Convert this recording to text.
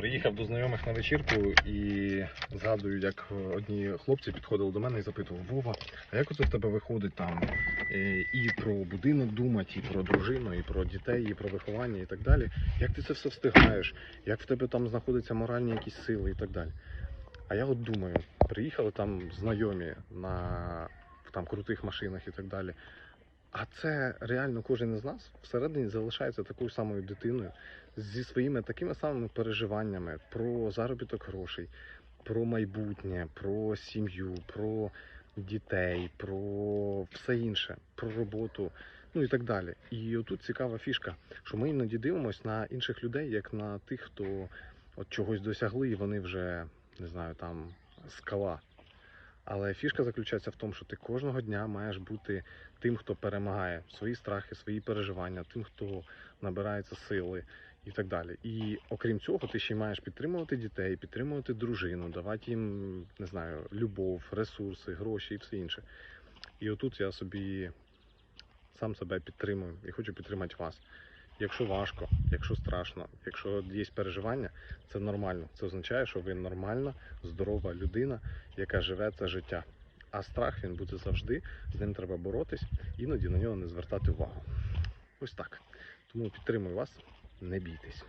Приїхав до знайомих на вечірку і згадую, як одні хлопці підходили до мене і запитували, Вова, а як оце в тебе виходить там е, і про будинок думати, і про дружину, і про дітей, і про виховання, і так далі. Як ти це все встигаєш? Як в тебе там знаходяться моральні якісь сили і так далі? А я от думаю, приїхали там знайомі на там крутих машинах і так далі. А це реально кожен із нас всередині залишається такою самою дитиною зі своїми такими самими переживаннями про заробіток грошей, про майбутнє, про сім'ю, про дітей, про все інше, про роботу, ну і так далі. І отут цікава фішка, що ми іноді дивимося на інших людей, як на тих, хто от чогось досягли, і вони вже не знаю, там скала. Але фішка заключається в тому, що ти кожного дня маєш бути тим, хто перемагає свої страхи, свої переживання, тим, хто набирається сили і так далі. І окрім цього, ти ще й маєш підтримувати дітей, підтримувати дружину, давати їм не знаю, любов, ресурси, гроші і все інше. І отут я собі сам себе підтримую і хочу підтримати вас. Якщо важко, якщо страшно, якщо є переживання, це нормально. Це означає, що ви нормальна, здорова людина, яка живе це життя. А страх він буде завжди, з ним треба боротись, іноді на нього не звертати увагу. Ось так. Тому підтримую вас, не бійтесь.